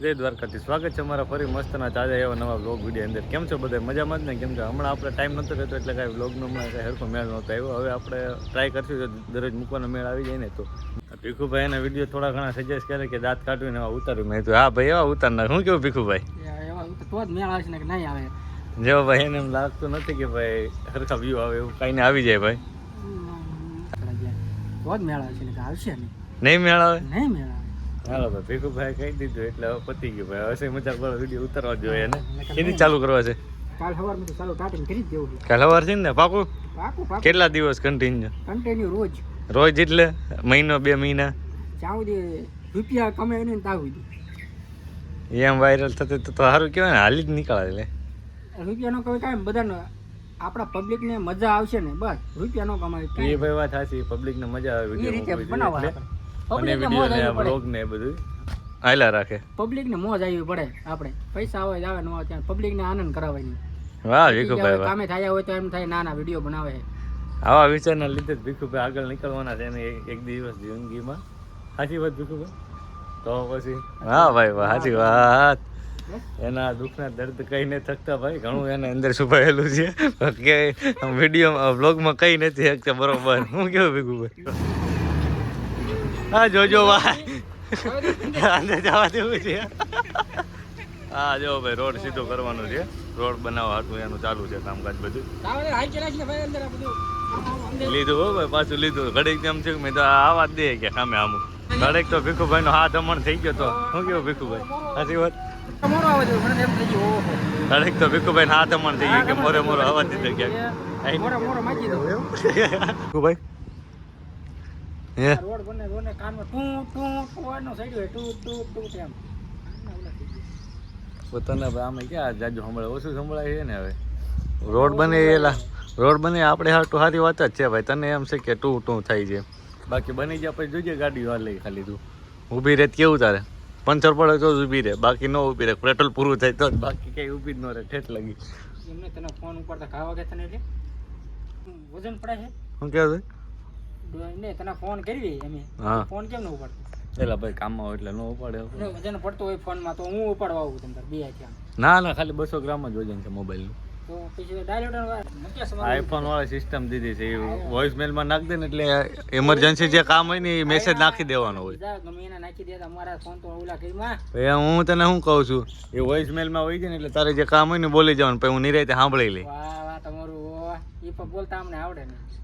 જય દ્વારકાથી સ્વાગત છે અમારા ફરી મસ્તના તાજા એવા નવા બ્લોગ વીડિયો અંદર. કેમ છો બધા? મજામાં જ ને? કેમ કે હમણાં આપણે ટાઈમ નહોતો રહેતો એટલે કાંઈ બ્લોગનો હમણાં કાંઈ હરખો મેળ નહોતો આવ્યો. હવે આપણે ટ્રાય કરશું જો દરરોજ મૂકવાનો મેળ આવી જાય ને તો. ભીખુભાઈ એના વીડિયો થોડા ઘણા સજેસ્ટ કરે કે દાંત કાઢવીને એવા ઉતાર્યું મેં તો હા ભાઈ એવા ઉતારના શું કેવું ભીખુભાઈ? જ જેવો ભાઈ એને એમ લાગતું નથી કે ભાઈ હરખા વ્યૂ આવે એવું કાંઈ ને આવી જાય ભાઈ. નહીં? મેળ આવે? નહીં મેળ આવે હાલો ભાઈ ભીખુભાઈ કહી દીધું એટલે હવે પતી ગયું ભાઈ. હશે મજાક વાળો વીડિયો ઉતારવા જોઈએ ને. એની ચાલુ કરવા છે? કાલ સવારમાં તો ચાલુ સ્ટાર્ટિંગ કરી જ દેવું કાલ સવાર છે ને પાકું? પાકું પાકું. કેટલા દિવસ કન્ટિન્યુ કન્ટિન્યુ રોજ. રોજ એટલે? મહિનો બે મહિના? ચાઉ દે રૂપિયા કમાય ને ત્યાં દે એમ વાયરલ થતું તો સારું કહેવાય ને હાલી જ નીકળે એટલે રૂપિયા નો કમાય કાંઈ બધાને આપણા પબ્લિકને મજા આવશે ને બસ. રૂપિયા નો કમાય એ ભાઈ વાત સાચી પબ્લિક ને મજા આવે એ રીતે વીડિયો બનાવવા અને વીડિયો ને આ બ્લોગ ને બધું. આયલા રાખે. પબ્લિકને મોજ આવી પડે આપણે. પૈસા આવે આવે ન આવે પબ્લિક ને આનંદ કરાવવાની. વાહ ભીખુભાઈ કામે થાય હોય તો એમ થાય ના ના વીડિયો બનાવે. આવા વિચારના લીધે જ ભીખુભાઈ આગળ નીકળવાના છે ને એક- દિવસ જિંદગીમાં. સાચી વાત ભીખુભાઈ? તો પછી હા ભાઈ વાહ સાચી વાત. એના દુઃખના દર્દ કઈ નથી થકતા ભાઈ. ઘણું એને અંદર છુપાયેલું છે. કે વીડિયો બ્લોગમાં કઈ નથી શકતા બરોબર. હું કેવું ભીખુભાઈ? હા જોજો ભાઈ. અંદર જવા દેવું છે. હા જો ભાઈ રોડ સીધો કરવાનો છે. રોડ બનાવવા હાટું એનું ચાલુ છે કામકાજ બધું. લીધું હો ભાઈ પાછું લીધું. ઘડીક તેમ છે મેં તો આવા જ દે કે સામે આમું. ઘડીક તો ભીખુભાઈ નો હાથ અમણ થઈ ગયો તો. શું કેવું ભીખુભાઈ? સાચી વાત? મોરો આવે છે મને એમ થઈ ગયું ઓહો. ઘડીક તો ભીખુભાઈ હાથ અમણ થઈ ગયો કે મોરે મોરો અવાજ દીધો ક્યાંક. મોરો મોરો માજી દો. ભીખુભાઈ? હે? રોડ બને રોને કાનમાં ટુ ટુ ટુ નો સાઈડ ટુ ટુ ટુ તેમ પોતાના ભાઈ આમાં ક્યાં જાજુ સંભળાય ઓછું સંભળાય છે ને હવે? રોડ બને એલા રોડ બને આપણે હાટું સારી વાત જ છે ભાઈ તને એમ છે કે ટુ ટુ થાય છે. બાકી બની જાય પછી જોજે ગાડી વાર લઈ ખાલી તું. ઊભી રહે કેવું તારે? પંચર પડે તો જ ઊભી રહે બાકી ન ઊભી રહે પેટ્રોલ પૂરું થાય તો જ બાકી કઈ ઊભી જ ન રહે ઠેઠ લાગી. એમને તને ફોન ઉપાડતા ખાવા ગયા તને એટલે? વજન પડે છે? શું કહેવાય ને તને ફોન કરી અમે ફોન કેમ ન ઉપાડતો? પેલા ભાઈ કામમાં એટલે ન ઉપાડે વજન પડતો હોય ફોનમાં તો હું ઉપાડવા આવું તમને બે ના ના ખાલી બસો ગ્રામ જ વજન છે મોબાઈલનું. આઈફોન વાળા સિસ્ટમ દીધી છે. વોઇસ મેલમાં નાખી દે ને એટલે એમરજન્સી જે કામ હોય ને એ મેસેજ નાખી દેવાનો હોય. ફોનમાં. પછી હું તને શું કહું છું? એ વોઇસ મેલમાં હોય છે ને એટલે તારે જે કામ હોય ને બોલી જવાનું. પછી હું નિરાયતે સાંભળી લઈ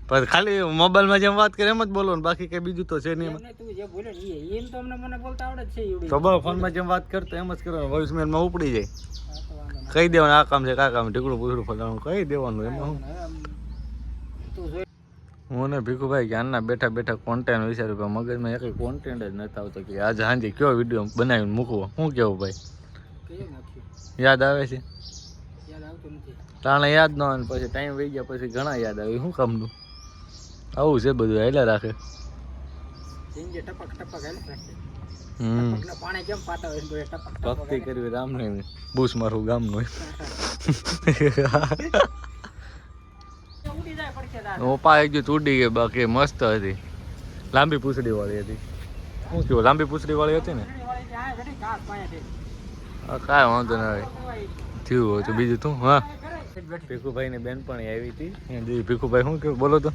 પણ ખાલી મોબાઈલમાં જેમ વાત કરે એમ જ બોલવાનું બાકી કઈ બીજું તો છે નહીં તું જે બોલે ને ઈ એમ તો અમને મને બોલતા આવડે જ છે એવડી તો બસ ફોનમાં જેમ વાત કરતો એમ જ કરવાનું વોઇસ મેલમાં ઉપડી જાય. કહી દેવાનું, આ કામ છે, કા કામ ઢીકડું પૂછડું ફલાણું કહી દેવાનું એમાં હું હું ને ભીખુભાઈ જ્ઞાનના બેઠા બેઠા કોન્ટેન્ટ વિચાર્યું કે મગજમાં એક કોન્ટેન્ટ જ નથી આવતો કે આજે સાંજે કયો વીડિયો બનાવીને મૂકવો? શું કેવું ભાઈ? યાદ આવે છે? તાણે યાદ ન આવે પછી ટાઈમ વહી ગયા પછી ઘણા યાદ આવે. શું કામનું? આવું છે બધું, હેલા રાખે. પાણી કેમ પાતા હોય તો એ ટપક ટપક ભક્તિ કરવી રામ ને બૂસ મારું ગામનું ઓપા એક ગયું ઉડી ગઈ બાકી મસ્ત હતી. લાંબી પૂછડી વાળી હતી. શું કેવું લાંબી પૂછડી વાળી હતી ને? કાંઈ વાંધો ના આવે. થયું હોય તો બીજું તું હા. ભીખુભાઈ ની બેનપણી આવી હતી. ભીખુભાઈ શું કહ્યું બોલો તો.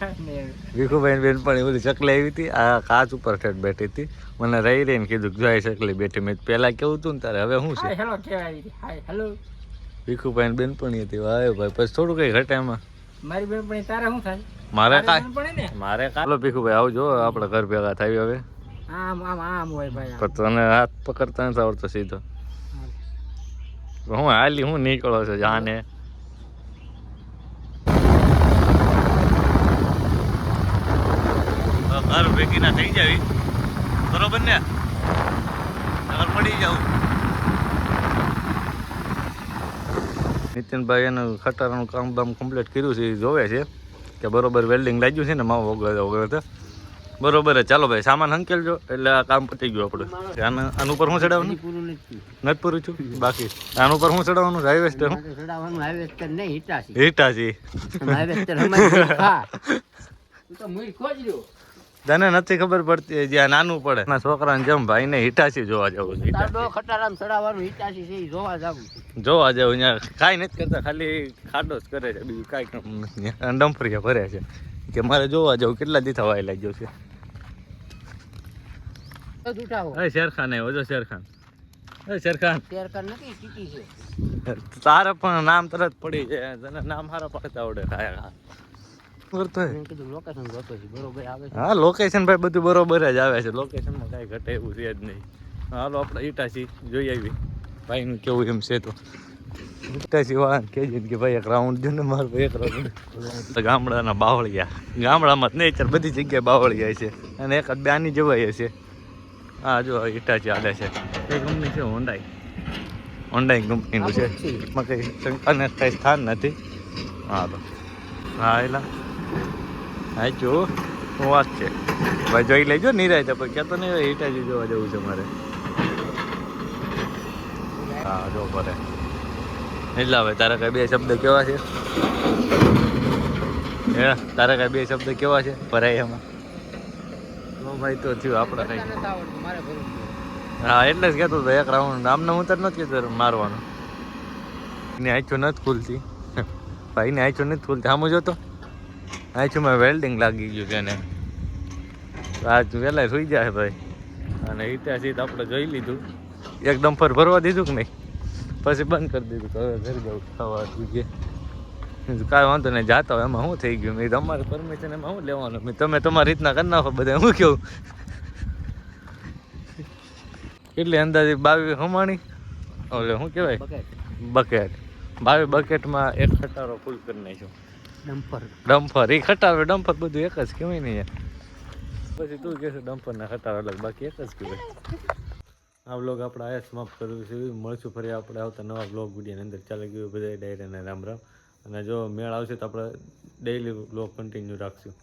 ભીખુભાઈ બેન બેનપણી બધી ચકલી આવી હતી. આ કાચ ઉપર ઠેઠ બેઠી હતી. મને રહી રહીને કીધું જાય ચકલી બેઠી મેં પહેલા કેવું હતું ને તારે? હવે શું છે? હેલો કહેવાય હાય હેલો. ભીખુભાઈ બેન બેનપણી હતી. વાય ભાઈ પછી થોડું કઈ ઘટે એમાં. મારી બેનપણી તારે શું થાય? મારે કાંઈ મારે કાલો ભીખુભાઈ આવજો. આપણે ઘર ભેગા થાય હવે. આમ આમ આમ હોય ભાઈ પણ તને હાથ પકડતા નથી આવડતો સીધો. હું હાલી હું નીકળો છો જાને? ઘર ભેગી ના થઈ જાવી. બરોબર ને? ઘર પડી જાઉં. નીતિનભાઈ એનું ખટારાનું કામ બામ કમ્પ્લીટ કર્યું છે એ જોવે છે કે બરોબર વેલ્ડિંગ લાગ્યું છે ને માવો વગર તો બરોબર છે. ચાલો ભાઈ સામાન હંકેલજો એટલે આ કામ પતી ગયું આપણે. આના આનું ઉપર શું ચડાવવાનું? નથી નથી પૂરું છું? બાકી. આનું ઉપર શું ચડાવવાનું? હાઈવેસ્ટર હું? ચડાવવાનું હાઈવેસ્ટર નહીં હિટાસી હિટાસી હાઈવેસ્ટર તને નથી ખબર પડતી જ્યાં નાનું પડે. ના છોકરાને જેમ ભાઈને હિટાસી જોવા જવું છે. ખટારામ ચડાવવાનું હિતાશી છે જોવા જાવું. જોવા જવું ત્યાં કાંઈ નથી કરતા ખાલી ખાડો જ કરે છે બીજું કાંઈ કામ નથી ભરે છે. કે મારે જોવા જવું કેટલા દી થવા લાગ્યો છે. શેરખાન આવ્યો જો શેરખાન. શેરખાન નથી છે. તારે પણ નામ તરત પડી જાય તને નામ હારા પાડતા આવડે. ખાયા કરતો હોય. લોકેશન જોતો છે બરોબર આવે છે. હા લોકેશન ભાઈ બધું બરોબર જ આવે છે. લોકેશનમાં કાંઈ ઘટે એવું છે જ નહીં. હાલો આપણે ઈટાસી જોઈ આવી. ભાઈનું કેવું એમ છે તો. ઈટાસી વાહન ને કે ભાઈ એક રાઉન્ડ જો ને મારો એક રાઉન્ડ ગામડાના બાવળિયા. ગામડામાં જ નહીં ચાર બધી જગ્યાએ બાવળિયા છે. અને એક જ બે આની જવાય છે. હા જો ઈટાચી હાલે છે. એ કંપની છે હોન્ડાઈ હોન્ડાઈ કંપનીનું છે. એમાં કંઈ શંકાને કંઈ સ્થાન નથી. હા તો હા એલા. હા જો હું વાત છે? ભાઈ જોઈ લેજો નિરાય તો પણ કહેતો નહીં હિટાજી જોવા જવું છે મારે. હા જો ભરે એટલે હવે તારા કઈ બે શબ્દ કેવા છે? હે તારા કઈ બે શબ્દ કેવા છે? ભરાય એમાં. ભાઈ તો થયું આપણે કઈ. હા એટલે જ કહેતો હતો એક રાઉન્ડ. આમને હું તો નથી કીધું મારવાનું. એની આંખો નથી ખુલતી. ભાઈને આંખો નથી ખુલતી. આમ જોતો? આંખોમાં વેલ્ડિંગ લાગી ગયું છે ને. આજ વહેલા સુઈ જાય ભાઈ. અને ઇતિહાસિત આપણે જોઈ લીધું. એક ફર ભરવા દીધું કે નહીં? પછી બંધ કરી દીધું કે હવે ઘરે જવું ખાવા જોઈએ. કાંઈ વાંધો નહીં જાતા હોય એમાં શું થઈ ગયું? મેં તમારે પરમિશન એમાં શું લેવાનું? મેં તમે તમારી રીતના કરી નાખો બધા. હું કેવું? કેટલી અંદાજે બાવીસ હમાણી? ઓલે શું કહેવાય? બકેટ. બકેટ. બાવીસ બકેટમાં એક ખટારો ફૂલ કરી નાખ્યો. ડમ્પર ડમ્પર એ ખટારો ડમ્પર બધું એક જ કહેવાય ને યાર. પછી તું કહેશે ડમ્પર ના ખટારો અલગ, બાકી એક જ કહેવાય. આ બ્લોગ આપણે આયા સમાપ્ત કરવું છે. મળશું ફરી આપણે આવતા નવા બ્લોગ વિડીયોની અંદર. ચાલી ગયું બધા ડાયરાને રામ રામ. અને જો મેળ આવશે તો આપણે ડેઈલી બ્લોગ કન્ટિન્યુ રાખશું.